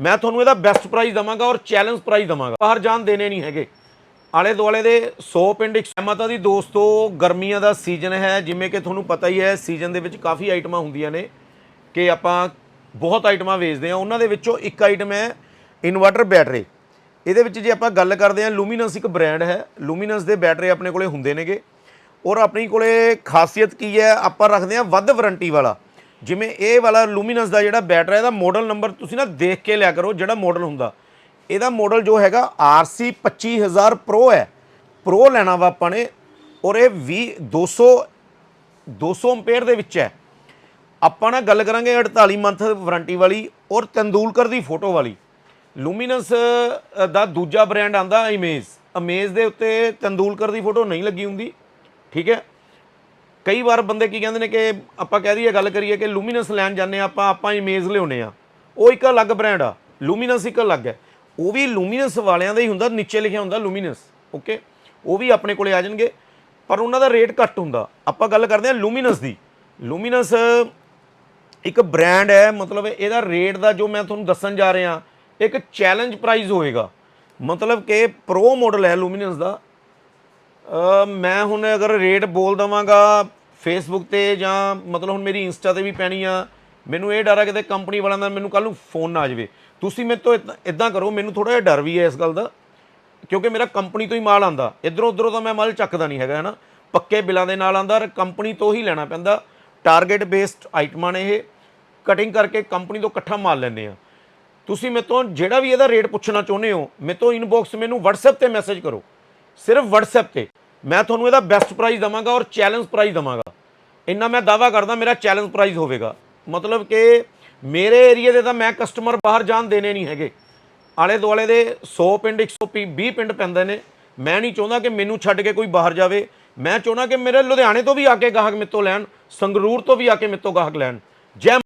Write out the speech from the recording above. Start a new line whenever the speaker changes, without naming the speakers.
ਮੈਂ ਤੁਹਾਨੂੰ ਇਹਦਾ ਬੈਸਟ ਪ੍ਰਾਈਜ਼ ਦਵਾਂਗਾ ਔਰ ਚੈਲੰਜ ਪ੍ਰਾਈਜ਼ ਦਵਾਂਗਾ। ਬਾਹਰ ਜਾਣ ਦੇਣੇ ਨਹੀਂ ਹੈਗੇ। ਆਲੇ ਦੁਆਲੇ ਦੇ 100 ਪਿੰਡ ਇੱਕ ਸਹਿਮਤਾ ਦੀ ਦੋਸਤੋ, ਗਰਮੀਆਂ ਦਾ ਸੀਜ਼ਨ ਹੈ। ਜਿਵੇਂ ਕਿ ਤੁਹਾਨੂੰ ਪਤਾ ਹੀ ਹੈ ਸੀਜ਼ਨ ਦੇ ਵਿੱਚ ਕਾਫੀ ਆਈਟਮਾਂ ਹੁੰਦੀਆਂ ਨੇ ਕਿ ਆਪਾਂ ਬਹੁਤ ਆਈਟਮਾਂ ਵੇਚਦੇ ਆ ਉਹਨਾਂ ਦੇ ਵਿੱਚੋਂ ਇੱਕ ਆਈਟਮ ਹੈ ਇਨਵਰਟਰ ਬੈਟਰੀ ਇਹਦੇ ਵਿੱਚ ਜੇ ਆਪਾਂ ਗੱਲ ਕਰਦੇ ਹਾਂ ਲੂਮੀਨਸ ਇੱਕ ਬ੍ਰਾਂਡ ਹੈ। ਲੂਮੀਨਸ ਦੇ ਬੈਟਰੀ ਆਪਣੇ ਕੋਲੇ ਹੁੰਦੇ ਨੇਗੇ। ਔਰ ਆਪਣੀ ਕੋਲੇ ਖਾਸੀਅਤ ਕੀ ਹੈ? ਆਪਾਂ ਰੱਖਦੇ ਹਾਂ ਵੱਧ ਵਾਰੰਟੀ ਵਾਲਾ। ਜਿਵੇਂ ਇਹ ਵਾਲਾ ਲੂਮੀਨਸ ਦਾ ਜਿਹੜਾ ਬੈਟਰ ਹੈ ਇਹਦਾ ਮਾਡਲ ਨੰਬਰ ਤੁਸੀਂ ਨਾ ਦੇਖ ਕੇ ਲਿਆ ਕਰੋ ਜਿਹੜਾ ਮਾਡਲ ਹੁੰਦਾ। ਇਹਦਾ ਮਾਡਲ ਜੋ ਹੈਗਾ RC 25000 Pro ਹੈ। Pro ਲੈਣਾ ਵਾ ਆਪਾਂ ਨੇ ਔਰ ਇਹ 20 200 200 ਐਂਪੀਅਰ ਦੇ ਵਿੱਚ ਹੈ। ਆਪਾਂ ਨਾ ਗੱਲ ਕਰਾਂਗੇ 48 ਮੰਥ ਵਾਰੰਟੀ ਵਾਲੀ ਔਰ ਤੰਦੂਲਕਰ ਦੀ ਫੋਟੋ ਵਾਲੀ। ਲੂਮੀਨਸ ਦਾ ਦੂਜਾ ਬ੍ਰਾਂਡ ਆਂਦਾ ਇਮੇਜ ਅਮੇਜ ਦੇ ਉੱਤੇ ਤੰਦੂਲਕਰ ਦੀ ਫੋਟੋ ਨਹੀਂ ਲੱਗੀ ਹੁੰਦੀ। ਠੀਕ ਹੈ? ਕਈ ਵਾਰ ਬੰਦੇ ਕੀ ਕਹਿੰਦੇ ਨੇ ਕਿ ਆਪਾਂ ਕਹਿ ਦਈਏ, ਗੱਲ ਕਰੀਏ ਕਿ ਲੂਮੀਨਸ ਲੈਣ ਜਾਂਦੇ ਹਾਂ, ਆਪਾਂ ਆਪਾਂ ਇਮੇਜ ਲਿਆਉਨੇ ਆ ਉਹ ਇੱਕ ਅਲੱਗ ਬ੍ਰਾਂਡ ਆ। ਲੂਮੀਨਸ ਇੱਕ ਅਲੱਗ ਹੈ। ਉਹ ਵੀ ਲੂਮੀਨਸ ਵਾਲਿਆਂ ਦਾ ਹੀ ਹੁੰਦਾ, ਨੀਚੇ ਲਿਖਿਆ ਹੁੰਦਾ ਲੂਮੀਨਸ ਓਕੇ ਉਹ ਵੀ ਆਪਣੇ ਕੋਲੇ ਆ ਜਾਣਗੇ, ਪਰ ਉਹਨਾਂ ਦਾ ਰੇਟ ਘੱਟ ਹੁੰਦਾ। ਆਪਾਂ ਗੱਲ ਕਰਦੇ ਹਾਂ ਲੂਮੀਨਸ ਦੀ। ਲੂਮੀਨਸ ਇੱਕ ਬ੍ਰਾਂਡ ਹੈ, ਮਤਲਬ ਇਹਦਾ ਰੇਟ ਦਾ ਜੋ ਮੈਂ ਤੁਹਾਨੂੰ ਦੱਸਣ ਜਾ ਰਿਹਾ, ਇੱਕ ਚੈਲੰਜ ਪ੍ਰਾਈਸ ਹੋਏਗਾ। ਮਤਲਬ ਕਿ ਪ੍ਰੋ ਮਾਡਲ ਹੈ ਲੂਮੀਨਸ ਦਾ। ਮੈਂ ਹੁਣ ਅਗਰ ਰੇਟ ਬੋਲ ਦਵਾਂਗਾ ਫੇਸਬੁੱਕ ਤੇ ਜਾਂ ਮਤਲਬ ਹੁਣ ਮੇਰੀ ਇੰਸਟਾ ਤੇ ਵੀ ਪੈਣੀ ਆ, ਮੈਨੂੰ ਇਹ ਡਰ ਆ ਕਿਤੇ ਕੰਪਨੀ ਵਾਲਿਆਂ ਦਾ ਮੈਨੂੰ ਕੱਲ ਨੂੰ ਫੋਨ ਨਾ ਆ ਜਾਵੇ। ਤੁਸੀਂ ਮੇਰੇ ਤੋਂ ਇਦਾਂ ਕਰੋ, ਮੈਨੂੰ ਥੋੜਾ ਜਿਹਾ ਡਰ ਵੀ ਹੈ ਇਸ ਗੱਲ ਦਾ, ਕਿਉਂਕਿ ਮੇਰਾ ਕੰਪਨੀ ਤੋਂ ਹੀ ਮਾਲ ਆਂਦਾ ਇਧਰੋਂ ਉਧਰੋਂ ਤਾਂ ਮੈਂ ਮਾਲ ਚੱਕਦਾ ਨਹੀਂ ਹੈਗਾ, ਹਨਾ? ਪੱਕੇ ਬਿੱਲਾਂ ਦੇ ਨਾਲ ਆਂਦਾ ਕੰਪਨੀ ਤੋਂ ਹੀ ਲੈਣਾ ਪੈਂਦਾ। ਟਾਰਗੇਟ ਬੇਸਡ ਆਈਟਮਾਂ ਨੇ ਇਹ। ਕਟਿੰਗ ਕਰਕੇ ਕੰਪਨੀ ਤੋਂ ਇਕੱਠਾ ਮਾਲ ਲੈਂਦੇ ਆ। ਤੁਸੀਂ ਮੇਰੇ ਤੋਂ ਜਿਹੜਾ ਵੀ ਇਹਦਾ ਰੇਟ ਪੁੱਛਣਾ ਚਾਹੁੰਦੇ ਹੋ, ਮੇਰੇ ਤੋਂ ਇਨਬਾਕਸ ਮੈਨੂੰ WhatsApp ਤੇ ਮੈਸੇਜ ਕਰੋ। ਸਿਰਫ WhatsApp ਤੇ। ਮੈਂ ਤੁਹਾਨੂੰ ਇਹਦਾ ਬੈਸਟ ਪ੍ਰਾਈਜ਼ ਦਵਾਂਗਾ ਔਰ ਚੈਲੰਜ ਪ੍ਰਾਈਜ਼ ਦਵਾਂਗਾ। ਇੰਨਾ ਮੈਂ ਦਾਵਾ ਕਰਦਾ ਮੇਰਾ ਚੈਲੰਜ ਪ੍ਰਾਈਜ਼ ਹੋਵੇਗਾ। ਮਤਲਬ ਕਿ ਮੇਰੇ ਏਰੀਆ ਦੇ ਤਾਂ ਮੈਂ ਕਸਟਮਰ ਬਾਹਰ ਜਾਣ ਦੇਣੇ ਨਹੀਂ ਹੈਗੇ। ਆਲੇ ਦੁਆਲੇ ਦੇ 100 ਪਿੰਡ 120 ਪਿੰਡ ਪੈਂਦੇ ਨੇ। ਮੈਂ ਨਹੀਂ ਚਾਹੁੰਦਾ ਕਿ ਮੈਨੂੰ ਛੱਡ ਕੇ ਕੋਈ ਬਾਹਰ ਜਾਵੇ। ਮੈਂ ਚਾਹੁੰਦਾ ਕਿ ਮੇਰੇ ਲੁਧਿਆਣੇ ਤੋਂ ਵੀ ਆ ਕੇ ਗਾਹਕ ਮੇਰੇ ਲੈਣ, ਸੰਗਰੂਰ ਤੋਂ ਵੀ ਆ ਕੇ ਮੇਰੇ ਗਾਹਕ ਲੈਣ। ਜੈ